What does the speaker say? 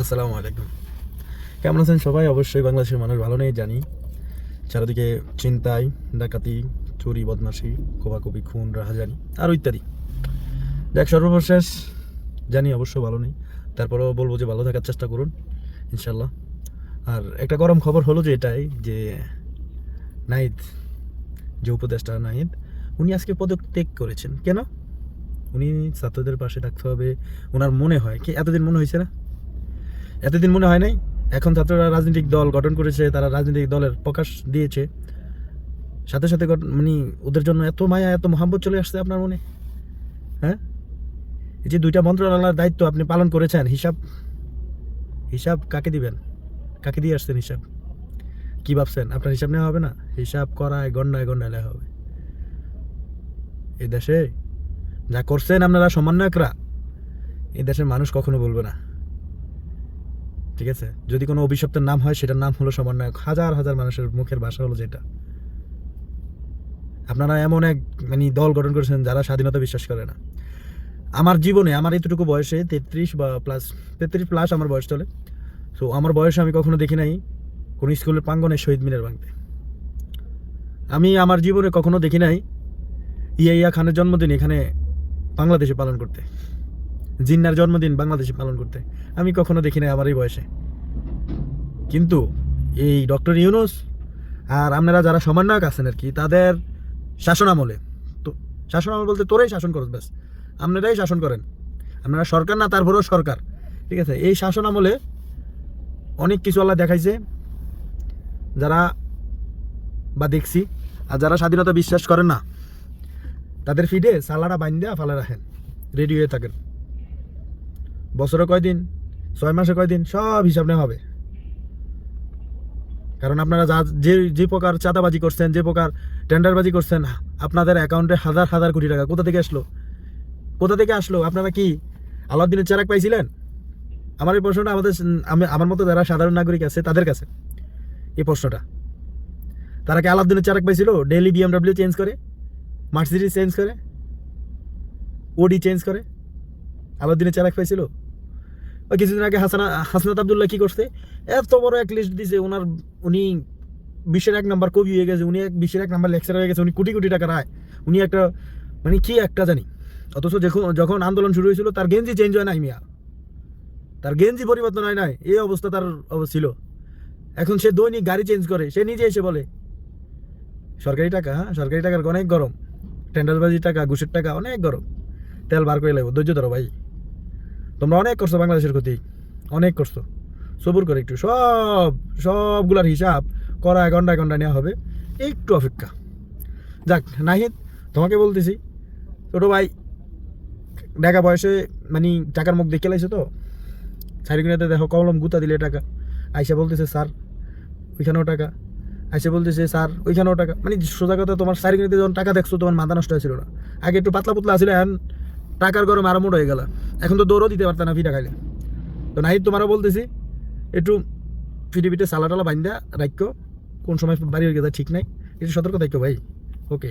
আসসালামু আলাইকুম। কেমন আছেন সবাই? অবশ্যই বাংলাদেশের মানুষ ভালো নেই, জানি। চারিদিকে চিন্তাই, ডাকাতি, চুরি, বদমাশি, কোপাকুপি, খুন, রাহাজানি আরও ইত্যাদি। দেখ সর্বশেষ জানি অবশ্য ভালো নেই। তারপরেও বলব যে ভালো থাকার চেষ্টা করুন ইনশাল্লাহ আর একটা গরম খবর হলো যে এটাই, যে নাহিদ, যে উপদেষ্টা নাহিদ, উনি আজকে পদত্যাগ করেছেন। কেন? উনি ছাত্রদের পাশে থাকতে হবে, ওনার মনে হয়। কি এতদিন মনে হয়েছে না? এতদিন মনে হয় নাই। এখন ছাত্ররা রাজনৈতিক দল গঠন করেছে, তারা রাজনৈতিক দলের প্রকাশ দিয়েছে। সাথে সাথে মানে ওদের জন্য এত মায়া, এত মহাব্বত চলে আসছে আপনার মনে? হ্যাঁ? এই যে দুইটা মন্ত্রণালয়ের দায়িত্ব আপনি পালন করেছেন, হিসাব হিসাব কাকে দিবেন? কাকে দিয়ে আসছেন হিসাব? কি ভাবছেন? আপনার হিসাব নেওয়া হবে না? হিসাব করায় গন্ডায় গন্ডায় লেখা হবে। এই দেশে যা করছেন আপনারা সমন্বয়করা এই দেশের মানুষ কখনো বলবে না। ঠিক আছে? যদি কোনো অভিশপ্তের নাম হয়, সেটার নাম হলো সমন্বয়ক। হাজার হাজার মানুষের মুখের ভাষা হলো যেটা। আপনারা এমন এক মানে দল গঠন করেছেন যারা স্বাধীনতা বিশ্বাস করে না। আমার জীবনে, আমার এতটুকু বয়সে তেত্রিশ বা প্লাস তেত্রিশ প্লাস আমার বয়স চলে। সো আমার বয়সে আমি কখনো দেখি নাই কোনো স্কুলের প্রাঙ্গনে শহীদ মিনার ভাঙতে। আমি আমার জীবনে কখনো দেখি নাই ইয়া ইয়া খানের জন্মদিন এখানে বাংলাদেশে পালন করতে। জিন্নার জন্মদিন বাংলাদেশে পালন করতে। আমি কখনো দেখি নাই আমার এই বয়সে। কিন্তু এই ডক্টর ইউনুস আর আপনারা যারা সমন্বয়ক আছেন আর কি, তাদের শাসনামলে তো শাসনামল বলতে তোরাই শাসন করো ব্যাস। আপনারাই শাসন করেন। আপনারা সরকার না, তারপরেও সরকার। ঠিক আছে? এই শাসনামলে অনেক কিছু আল্লাহ দেখাইছে, যারা বা দেখছি। আর যারা স্বাধীনতা বিশ্বাস করেন না, তাদের ফিডে সালাডা বাইন্দা ফালে রাখেন রেডি হয়ে থাকেন। বছরে কয়দিন? ছয় মাসে কয়দিন? সব হিসাব নেওয়া হবে। কারণ আপনারা যা যে যে প্রকার চাঁদাবাজি করছেন, যে প্রকার টেন্ডারবাজি করছেন, আপনাদের অ্যাকাউন্টে হাজার হাজার কোটি টাকা কোথা থেকে আসলো? কোথা থেকে আসলো? আপনারা কি আলাউদ্দিনের চেরাক পাইছিলেন? আমার এই প্রশ্নটা আমাদের আমি আমার মতো যারা সাধারণ নাগরিক আছে, তাদের কাছে এই প্রশ্নটা। তারা কি আলাউদ্দিনের চেরাক পাইছিল? ডেইলি বিএমডাব্লিউ চেঞ্জ করে? মার্সিডিজ চেঞ্জ করে? ওডি চেঞ্জ করে? আলাউদ্দিনের চেরাক পাইছিল? কিছুদিন আগে হাসানা হাসনাত আবদুল্লাহ কি করছে? এত বড় এক লিস্ট দিছে ওনার উনি বিশ্বের এক নাম্বার কবি হয়ে গেছে, উনি এক বিশ্বের এক নাম্বার লেকচার হয়ে গেছে, উনি কোটি কোটি টাকা রায়। উনি একটা মানে কি একটা জানি। অথচ যখন যখন আন্দোলন শুরু হয়েছিল, তার গেঞ্জি চেঞ্জ হয় নাই মিয়া। তার গেঞ্জি পরিবর্তন হয় নাই। এই অবস্থা তার ছিল। এখন সে দৈনিক গাড়ি চেঞ্জ করে। সে নিজে এসে বলে, সরকারি টাকা হ্যাঁ? সরকারি টাকার অনেক গরম। টেন্ডারবাজির টাকা, ঘুষের টাকা অনেক গরম। তেল বার করে লাগবো ধৈর্য ধরো ভাই। তোমরা অনেক করছ বাংলাদেশের ক্ষতি। অনেক করছ। সবুর করে একটু, সব, সবগুলার হিসাব করা ঘন্টায় ঘণ্টা নেওয়া হবে। একটু অপেক্ষা। যাক, নাহিদ, তোমাকে বলতেছি, ছোটো ভাই ঢাকা বয়সে মানে টাকার মুখ দেখে লাইছে তো? চারিগুনাতে দেখো, কলম গুতা দিলে টাকা। আইসা বলতেছে, স্যার, ওইখানেও টাকা। আইসা বলতেছে, স্যার, ওইখানেও টাকা। মানে সোজা কথা, তোমার চারিগুনাতে যখন টাকা দেখছ, তোমার মাথা নষ্ট হয়েছিল না। আগে একটু পাতলা পুতলা আছিল, এখন টাকার গরম আরও মোট হয়ে গেল। এখন তো দৌড়ও দিতে পারতাম না ফিটা খাইলে। তো নাহিদ তোমারও বলতেছি, একটু ফিটে ফিটে সালা টালা বাইন্দা রাখো কোন সময় বাড়ি হয়ে গেছে ঠিক নাই, একটু সতর্ক থাকো ভাই। ওকে